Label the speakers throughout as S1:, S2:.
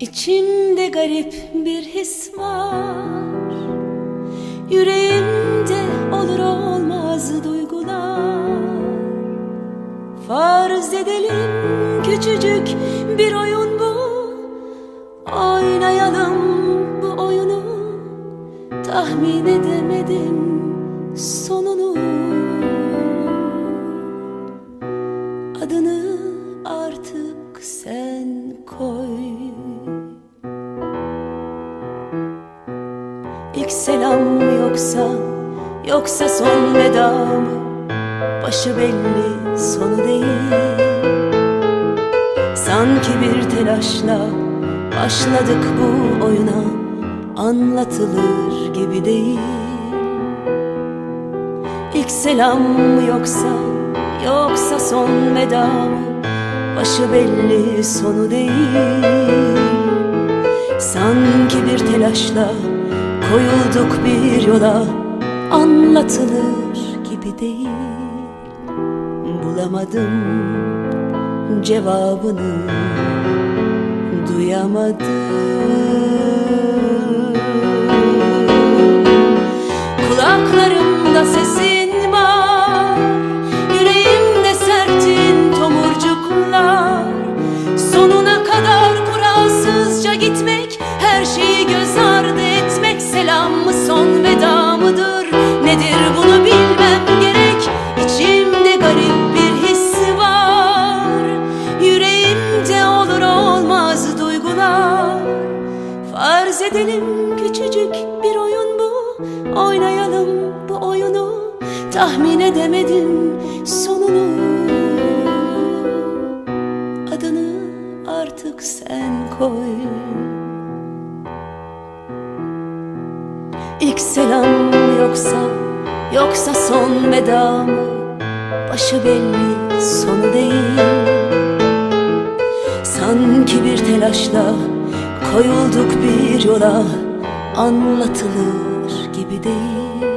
S1: İçimde garip bir his var. Yüreğimde olur olmaz duygular. Farz edelim küçücük bir oyun bu. Oynayalım bu oyunu. Tahmin edemedim sonunu. Adını İlk selam mı yoksa Yoksa son veda mı? Başı belli sonu değil. Sanki bir telaşla Başladık bu oyuna Anlatılır gibi değil. İlk selam mı yoksa Yoksa son veda mı? Başı belli sonu değil. Sanki bir telaşla Koyulduk bir yola Anlatılır gibi değil. Bulamadım cevabını Duyamadım. Kulaklarımda sesin Farz edelim küçücük bir oyun bu. Oynayalım bu oyunu. Tahmin edemedim sonunu. Adını artık sen koy. İlk selam yoksa Yoksa son veda mı? Başı belli sonu değil. Sanki bir telaşla Koyulduk bir yola Anlatılır gibi değil.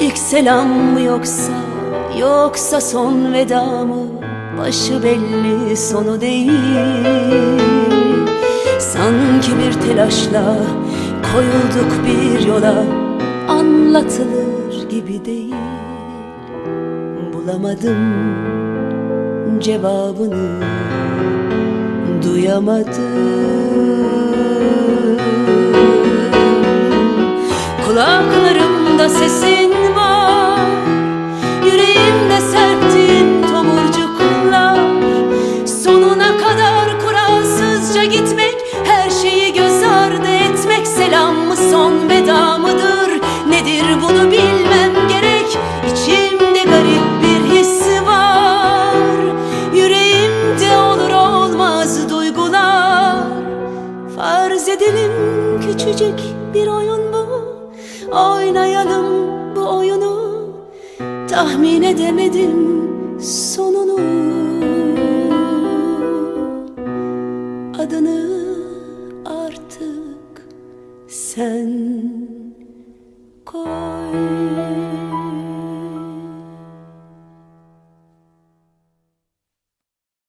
S1: İlk selam mı yoksa Yoksa son veda mı? Başı belli sonu değil. Sanki bir telaşla Koyulduk bir yola Anlatılır gibi değil. Bulamadım cevabını Duyamadım Kulaklarımda sesin var Yüreğimde serptin tomurcuklar. Sonuna kadar kuralsızca gitmek Her şeyi göz ardı etmek. Selam mı son veda Farz küçücük bir oyun bu Oynayalım bu oyunu. Tahmin edemedim sonunu. Adını